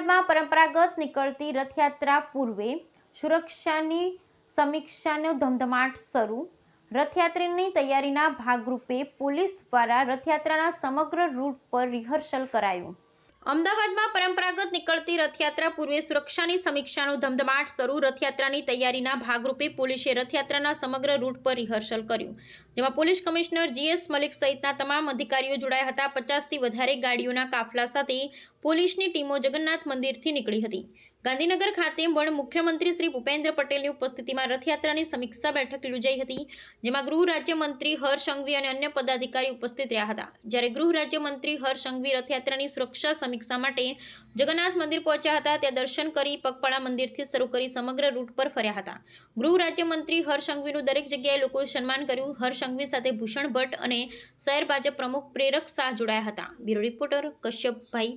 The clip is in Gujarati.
પરંપરાગત નીકળતી રથયાત્રા પૂર્વે સુરક્ષાની સમીક્ષાનો ધમધમાટ શરૂ. રથયાત્રાની તૈયારીના ભાગરૂપે પોલીસ દ્વારા રથયાત્રાના સમગ્ર રૂટ પર રિહર્સલ કરાયું. અમદાવાદમાં પરંપરાગત નીકળતી રથયાત્રા પૂર્વે સુરક્ષાની સમીક્ષાનો ધમધમાટ શરૂ. રથયાત્રાની તૈયારીના ભાગરૂપે પોલીસે રથયાત્રાના સમગ્ર રૂટ પર રિહર્સલ કર્યું, જેમાં પોલીસ કમિશનર જીએસ મલિક સહિતના તમામ અધિકારીઓ જોડાયા હતા. પચાસથી વધારે ગાડીઓના કાફલા સાથે પોલીસની ટીમો જગન્નાથ મંદિરથી નીકળી હતી. ગાંધીનગર ખાતે પણ મુખ્યમંત્રી શ્રી ભૂપેન્દ્ર પટેલની ઉપસ્થિતિમાં રથયાત્રાની સમીક્ષા બેઠક યોજાઈ હતી, જેમાં ગૃહ રાજ્યમંત્રી હર્ષ સંઘવી અને અન્ય પદાધિકારી ઉપસ્થિત રહ્યા હતા. જ્યારે ગૃહ રાજ્યમંત્રી હર્ષ સંઘવી રથયાત્રાની સુરક્ષા સમીક્ષા માટે જગન્નાથ મંદિર પહોંચ્યા હતા, ત્યાં દર્શન કરી પગપાળા મંદિરથી શરૂ કરી સમગ્ર રૂટ પર ફર્યા હતા. ગૃહ રાજ્યમંત્રી હર્ષ સંઘવીનું દરેક જગ્યાએ લોકોએ સન્માન કર્યું. હર્ષ સંઘવી સાથે ભૂષણ ભટ્ટ અને શહેર ભાજપ પ્રમુખ પ્રેરક શાહ જોડાયા હતા. બ્યુરો રિપોર્ટર કશ્યપભાઈ